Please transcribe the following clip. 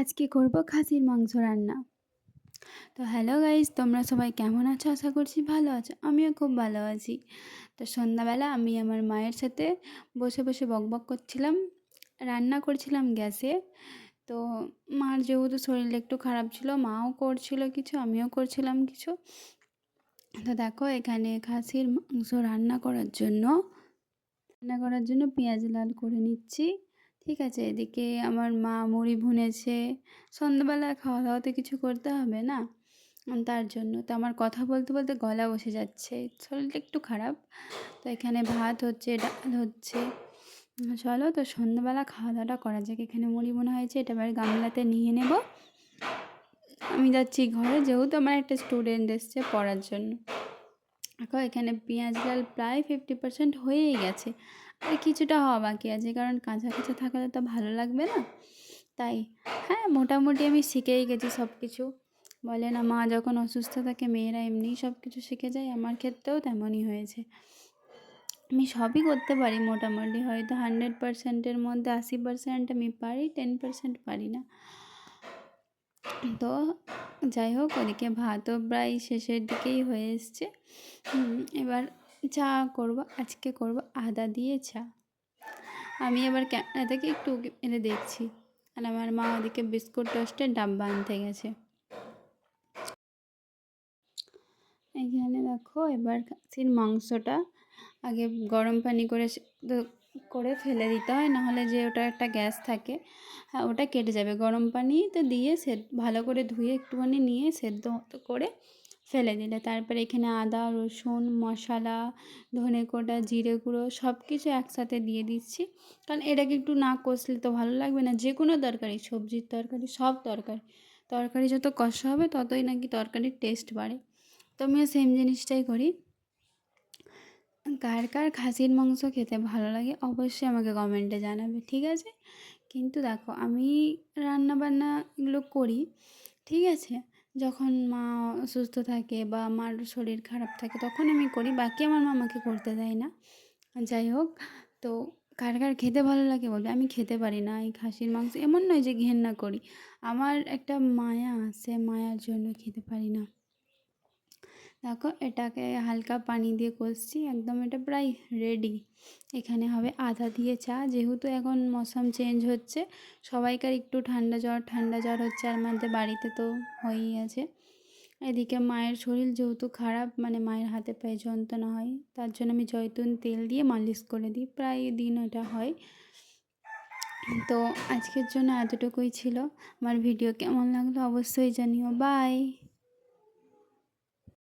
আজকে করব খাসির মাংস রান্না। তো হ্যালো গাইজ তোমরা সবাই কেমন আছো? আশা করছি ভালো আছো। আমিও খুব ভালো আছি। তো সন্ধ্যাবেলা আমি আমার মায়ের সাথে বসে বসে বকবক করছিলাম, রান্না করছিলাম গ্যাসে। তো মার যেহেতু শরীর একটু খারাপ ছিল, মাও করছিল কিছু, আমিও করছিলাম কিছু। তো দেখো এখানে খাসির মাংস রান্না করার জন্য, রান্না করার জন্য পেঁয়াজ লাল করে নিচ্ছি। ঠিক আছে, এদিকে আমার মা মুড়ি ভুনেছে। সন্ধ্যাবেলা খাওয়া দাওয়াতে কিছু করতে হবে না? তার জন্য। তো আমার কথা বলতে বলতে গলা বসে যাচ্ছে। শরীরটা একটু খারাপ। তো এখানে ভাত হচ্ছে, ডাল হচ্ছে। চলো তো সন্ধ্যাবেলা খাওয়া দাওয়াটা করা যাক। এখানে মুড়ি বোনা হয়েছে, এটা এবার গামলাতে নিয়ে নেব। আমি যাচ্ছি ঘরে, যেহেতু আমার একটা স্টুডেন্ট এসছে পড়ার জন্য। দেখো, এখানে পেঁয়াজ ডাল প্রায় ফিফটি পার্সেন্ট হয়েই গেছে। আর কিছুটা হওয়া বাকি আছে, কারণ কাঁচা কাঁচা থাকলে তো ভালো লাগবে না। তাই হ্যাঁ মোটামুটি আমি শিখেই গেছি সব কিছু বলে না, মা যখন অসুস্থ থাকে, মেয়েরা এমনিই সব কিছু শিখে যায়, আমার ক্ষেত্রেও তেমনই হয়েছে। আমি সবই করতে পারি, মোটামুটি হয়তো হান্ড্রেড পার্সেন্টের মধ্যে আশি পার্সেন্ট আমি পারি টেন পার্সেন্ট পারি না। তো যাই হোক, ওদিকে ভাতও প্রায় শেষের দিকেই হয়ে এসছে। এবার চা করব, আজকে করব আদা দিয়ে চা। আমি এবার ক্যামেরা থেকে একটু এনে দেখছি। আর আমার মা ওদিকে বিস্কুট টোস্টের ডাব্বা আনতে গেছে। এখানে দেখো, এবার খাসির মাংসটা আগে গরম পানি করে করে ফেলে দিতে হয়, নাহলে যে ওটা একটা গ্যাস থাকে হ্যাঁ ওটা কেটে যাবে। গরম পানিতে দিয়ে সে ভালো করে ধুয়ে একটুখানি নিয়ে সেদ্ধ করে ফেলে দিলে। তারপরে এখানে আদা, রসুন, মশলা, ধনে কোটা, জিরে গুঁড়ো সব কিছু একসাথে দিয়ে দিচ্ছি। কারণ এটাকে একটু না কষলে তো ভালো লাগবে না। যে কোনো তরকারি, সবজির তরকারি, সব তরকারি। তরকারি যত কষা হবে ততই নাকি তরকারির টেস্ট বাড়ে। তো আমিও সেম জিনিসটাই করি। কার কার খাসির মাংস খেতে ভালো লাগে অবশ্যই আমাকে কমেন্টে জানাবে, ঠিক আছে? কিন্তু দেখো আমি রান্না বান্না এগুলো করি, ঠিক আছে? যখন মা অসুস্থ থাকে বা মার শরীর খারাপ থাকে তখন আমি করি, বাকি আমার মা আমাকে করতে দেয় না। যাই হোক, তো কার কার খেতে ভালো লাগে বলবে, আমি খেতে পারি না এই খাসির মাংস, এমন নয় যে ঘেন্না করি। আমার একটা মায়া আছে, মায়ার জন্য খেতে পারি না। দেখো এটাকে হালকা পানি দিয়ে কষছি, একদম এটা প্রায় রেডি এখানে হবে আধা দিয়ে চা, যেহেতু এখন মৌসুম চেঞ্জ হচ্ছে, সবাইকার একটু ঠান্ডা জ্বর ঠান্ডা জ্বর হচ্ছে, আর মধ্যে বাড়িতে তো হয়েই আছে। এদিকে মায়ের শরীর যেহেতু খারাপ মানে মায়ের হাতে পায়ে যন্ত্রণা হয়, তার জন্য আমি জয়তুন তেল দিয়ে মালিশ করে দিই, প্রায় দিন ওটা হয়। তো আজকের জন্য এতটুকুই ছিল। আমার ভিডিও কেমন লাগল অবশ্যই জানিও। বাই